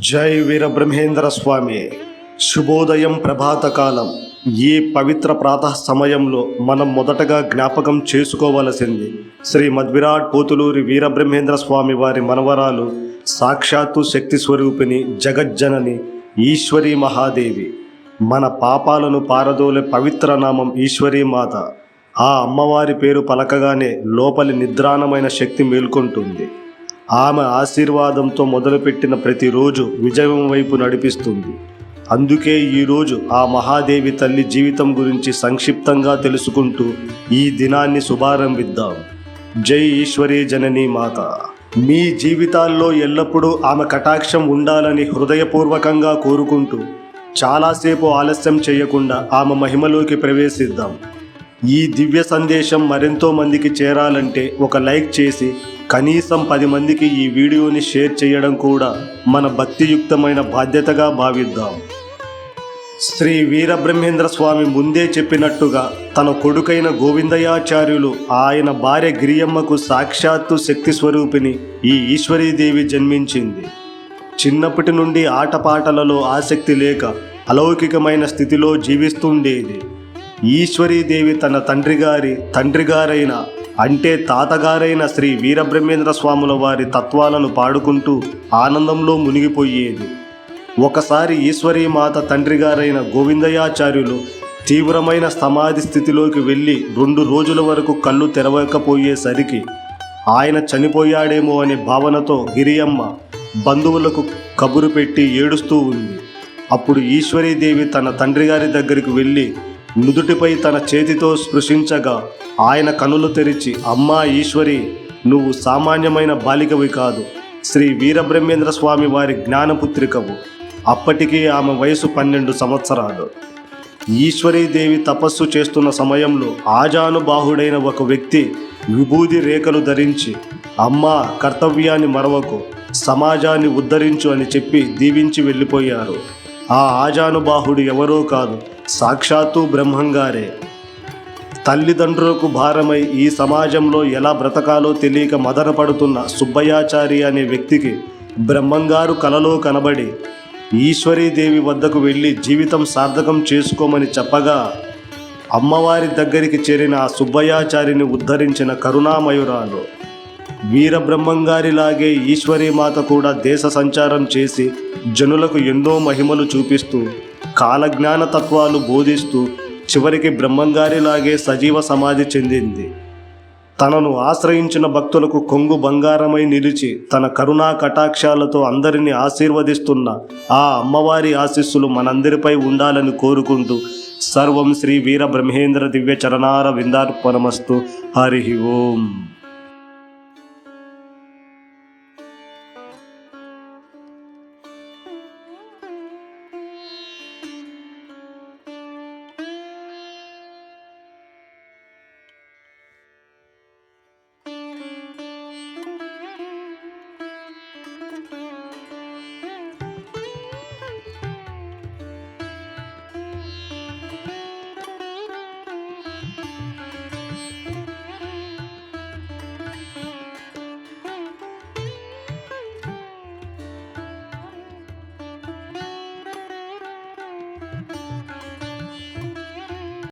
జై వీరబ్రహ్మేంద్ర స్వామి. శుభోదయం ప్రభాతకాలం ఈ పవిత్ర ప్రాత సమయంలో మనం మొదటగా జ్ఞాపకం చేసుకోవలసింది శ్రీ మద్విరాట్ పోతులూరి వీరబ్రహ్మేంద్ర స్వామి వారి మనవరాలు సాక్షాత్తు శక్తి స్వరూపిణి జగజ్జనని ఈశ్వరీ మహాదేవి. మన పాపాలను పారదోలే పవిత్ర నామం ఈశ్వరీ మాత. ఆ అమ్మవారి పేరు పలకగానే లోపలి నిద్రాణమైన శక్తి మేల్కొంటుంది. ఆమె ఆశీర్వాదంతో మొదలుపెట్టిన ప్రతిరోజు విజయం వైపు నడిపిస్తుంది. అందుకే ఈరోజు ఆ మహాదేవి తల్లి జీవితం గురించి సంక్షిప్తంగా తెలుసుకుంటూ ఈ దినాన్ని శుభారంభిద్దాం. జై ఈశ్వరీ జననీ మాత. మీ జీవితాల్లో ఎల్లప్పుడూ ఆమె కటాక్షం ఉండాలని హృదయపూర్వకంగా కోరుకుంటూ చాలాసేపు ఆలస్యం చేయకుండా ఆమె మహిమలోకి ప్రవేశిద్దాం. ఈ దివ్య సందేశం మరెంతో మందికి చేరాలంటే ఒక లైక్ చేసి కనీసం పది మందికి ఈ వీడియోని షేర్ చేయడం కూడా మన భక్తియుక్తమైన బాధ్యతగా భావిద్దాం. శ్రీ వీరబ్రహ్మేంద్ర స్వామి ముందే చెప్పినట్టుగా తన కొడుకైన గోవిందయాచార్యులు ఆయన భార్య గిరియమ్మకు సాక్షాత్తు శక్తి స్వరూపిణి ఈ ఈశ్వరీదేవి జన్మించింది. చిన్నప్పటి నుండి ఆటపాటలలో ఆసక్తి లేక అలౌకికమైన స్థితిలో జీవిస్తుండేది. ఈశ్వరీదేవి తన తండ్రి గారి తండ్రి గారైన అంటే తాతగారైన శ్రీ వీరబ్రహ్మేంద్ర స్వాముల వారి తత్వాలను పాడుకుంటూ ఆనందంలో మునిగిపోయేది. ఒకసారి ఈశ్వరీ మాత తండ్రి గారైన గోవిందయాచార్యులు తీవ్రమైన సమాధి స్థితిలోకి వెళ్ళి రెండు రోజుల వరకు కళ్ళు తెరవకపోయేసరికి ఆయన చనిపోయాడేమో అనే భావనతో గిరియమ్మ బంధువులకు కబురు పెట్టి ఏడుస్తూ ఉంది. అప్పుడు ఈశ్వరీదేవి తన తండ్రిగారి దగ్గరికి వెళ్ళి నుదుటిపై తన చేతితో స్పృశించగా ఆయన కనులు తెరిచి అమ్మా ఈశ్వరి నువ్వు సామాన్యమైన బాలికవి కాదు. శ్రీ వీరబ్రహ్మేంద్ర స్వామి వారి జ్ఞానపుత్రికవు. అప్పటికి ఆమె వయసు పన్నెండు సంవత్సరాలు. ఈశ్వరీదేవి తపస్సు చేస్తున్న సమయంలో ఆజానుబాహుడైన ఒక వ్యక్తి విభూది రేఖలు ధరించి అమ్మా కర్తవ్యాన్ని మరవకు సమాజాన్ని ఉద్ధరించు అని చెప్పి దీవించి వెళ్ళిపోయారు. ఆ ఆజానుబాహుడు ఎవరో కాదు సాక్షాత్తు బ్రహ్మంగారే. తల్లిదండ్రులకు భారమై ఈ సమాజంలో ఎలా బ్రతకాలో తెలియక మదనపడుతున్న సుబ్బయాచారి అనే వ్యక్తికి బ్రహ్మంగారు కలలో కనబడి ఈశ్వరీదేవి వద్దకు వెళ్ళి జీవితం సార్థకం చేసుకోమని చెప్పగా అమ్మవారి దగ్గరికి చేరిన ఆ సుబ్బయాచారిని ఉద్ధరించిన కరుణామయురాలు వీరబ్రహ్మంగారిలాగే ఈశ్వరీమాత కూడా దేశ సంచారం చేసి జనులకు ఎన్నో మహిమలు చూపిస్తూ కాలజ్ఞాన తత్వాలు బోధిస్తూ చివరికి బ్రహ్మంగారిలాగే సజీవ సమాధి చెందింది. తనను ఆశ్రయించిన భక్తులకు కొంగు బంగారమై నిలిచి తన కరుణా కటాక్షాలతో అందరినీ ఆశీర్వదిస్తున్న ఆ అమ్మవారి ఆశీస్సులు మనందరిపై ఉండాలని కోరుకుంటూ సర్వం శ్రీ వీర బ్రహ్మేంద్ర దివ్య చరణార విందార్పణమస్తు. హరి ఓం.